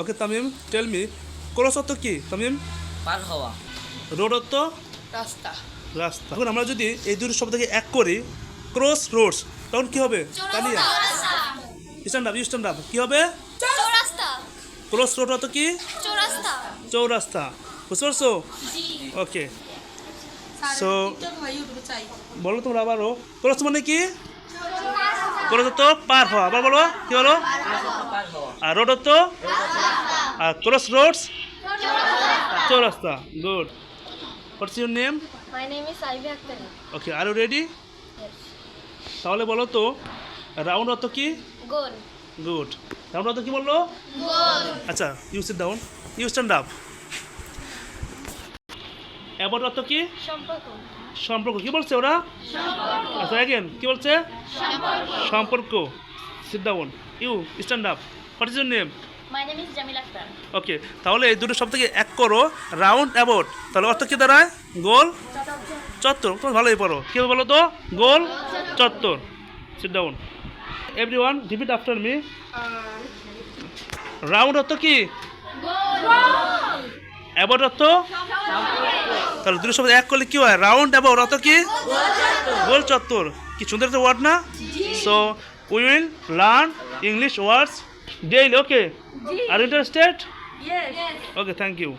Okay Tamim tell me cross অর্থ কি? তামিম পার হওয়া রোড অর্থ রাস্তা। রাস্তা। এখন আমরা যদি এই দুটো শব্দকে এক করি ক্রস রোডস তখন কি হবে? Taniya. Stand up stand up কি হবে? চৌরাস্তা। ক্রস রোড অর্থ কি? চৌরাস্তা। চৌরাস্তা। বুঝতে পারছ? জি। ওকে সো বলো তোমরা আবারও। ক্রস মানে কি? অর্থ পার হওয়া। আবার বলো কি বলো? আর রোড অর্থ আর ক্রস রোডস? চৌরাস্তা good. What's your name my name is Ivy Akter okay are you ready তাহলে বলো তো রাউন্ড অত কি? গোল গুড রাউন্ড অত কি বলল? আচ্ছা you sit down you stand up about অর্থ কি? সম্পর্ক। কি বলছে ওরা? আচ্ছা অ্যাগেন কি বলছে? সম্পর্ক। Sit down you stand up what is your name okay তাহলে এই দুটো শব্দকে এক করো রাউন্ড অ্যাবাউট তাহলে অর্থ কি দাঁড়ায়? গোল? চত্বর। তুমি ভালোই পড়ো। কি বলো তো? গোল চত্বর। Sit down everyone repeat after me round অর্থ কি? অ্যাবাউট অর্থ? তাহলে দুটো শব্দ এক করলে কি হয়? রাউন্ড এবং রত কি? গোল চত্বর। কি সুন্দর একটা ওয়ার্ড না? So we will learn English words daily okay are interested okay thank you